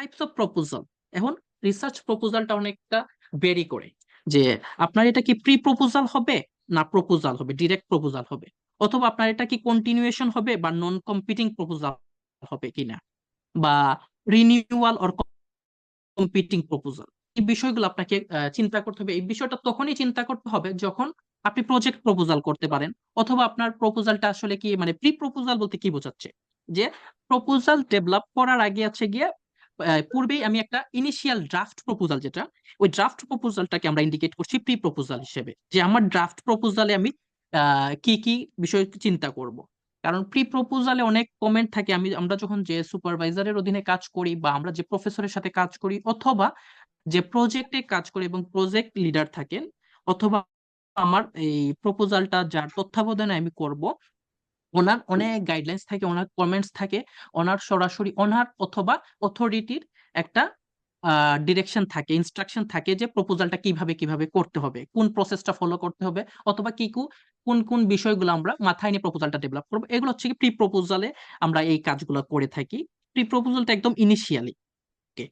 Types of proposal এখন research প্রপোজালটা অনেকটা ভেরি করে, যে আপনার এটা কি প্রি প্রপোজাল হবে না প্রপোজাল হবে ডিরেক্ট প্রপোজাল হবে? অথবা আপনার এটা কি কন্টিনিউয়েশন হবে বা নন কম্পিটিং প্রপোজাল হবে কিনা? বা রিনিউয়াল অর কম্পিটিং প্রপোজাল এই বিষয়গুলো আপনাকে চিন্তা করতে হবে। এই বিষয়টা তখনই চিন্তা করতে হবে যখন আপনি প্রজেক্ট প্রপোজাল করতে পারেন, অথবা আপনার প্রপোজালটা আসলে কি মানে প্রি প্রপোজাল বলতে কি বোঝাচ্ছে? যে প্রপোজাল ডেভেলপ করার আগে আছে গিয়ে পূর্বেই আমি একটা ইনিশিয়াল ড্রাফট প্রপোজাল যেটা, ওই ড্রাফট প্রপোজালটাকে আমরা ইন্ডিকেট করছি প্রি প্রপোজাল হিসেবে, যে আমার ড্রাফট প্রপোজালে আমি কি কি বিষয় চিন্তা করব। কারণ প্রি প্রপোজালে অনেক কমেন্ট থাকে, আমি, আমরা যখন যে সুপারভাইজারের অধীনে কাজ করি বা আমরা যে প্রফেসরের সাথে কাজ করি, অথবা যে প্রজেক্টে কাজ করি এবং প্রজেক্ট লিডার থাকেন, অথবা আমার এই প্রপোজালটা যার তত্ত্বাবধানে আমি করব ওনার অনেক গাইডলাইন্স থাকে, ওনার কমেন্টস থাকে, ওনার সরাসরি, ওনার অথবা অথরিটির একটা ডিরেকশন থাকে ইনস্ট্রাকশন থাকে যে প্রপোজালটা কীভাবে কীভাবে করতে হবে, কোন প্রসেসটা ফলো করতে হবে, অথবা কি, কু- কোন কোন বিষয়গুলো আমরা মাথায় নিয়ে প্রপোজালটা ডেভেলপ করব। এগুলো হচ্ছে কি প্রি প্রপোজালে আমরা এই কাজগুলো করে থাকি। প্রি প্রপোজালটা একদম ইনিশিয়ালি ওকে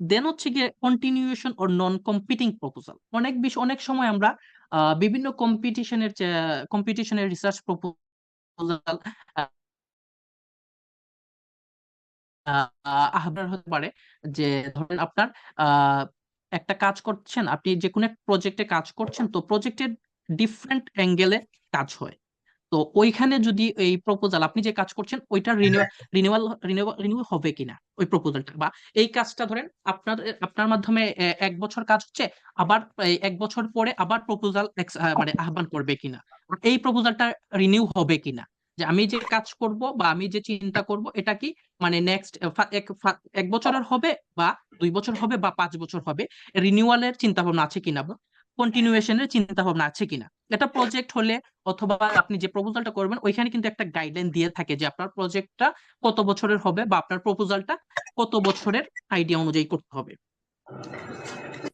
দেন হচ্ছে গিয়ে continuation or non competing proposal অনেক বিষয় অনেক সময় আমরা বিভিন্ন কম্পিটিশনের কম্পিটিশনের রিসার্চ প্রপোজাল আহ্বান হতে পারে যে ধরেন আপনার একটা কাজ করছেন আপনি যে কোনো এক প্রজেক্টে কাজ করছেন তো প্রজেক্টের ডিফারেন্ট অ্যাঙ্গেলে কাজ হয়। তো ওইখানে যদি এই প্রপোজাল আপনি যে কাজ করছেন ওইটা রিনিউয়াল রিনিউ হবে কিনা ওই প্রপোজালটা বা এই কাজটা ধরেন আপনার আপনার মাধ্যমে এক বছর কাজ হচ্ছে আবার এক বছর পরে আবার প্রপোজাল মানে আহ্বান করবে কিনা? এই প্রপোজালটা রিনিউ হবে কিনা? যে আমি যে কাজ করব বা আমি যে চিন্তা করব, এটা কি মানে নেক্সট এক বছরের হবে বা দুই বছর হবে বা পাঁচ বছর হবে? রিনিউয়ালের চিন্তা ভাবনা আছে কিনা বা কন্টিনিউয়েশনের চিন্তা ভাবনা আছে কিনা? এটা প্রজেক্ট হলে অথবা আপনি যে প্রপোজালটা করবেন, ওইখানে কিন্তু একটা গাইডলাইন দিয়ে থাকে যে আপনার প্রজেক্টটা কত বছরের হবে বা আপনার প্রপোজালটা কত বছরের আইডিয়া অনুযায়ী করতে হবে।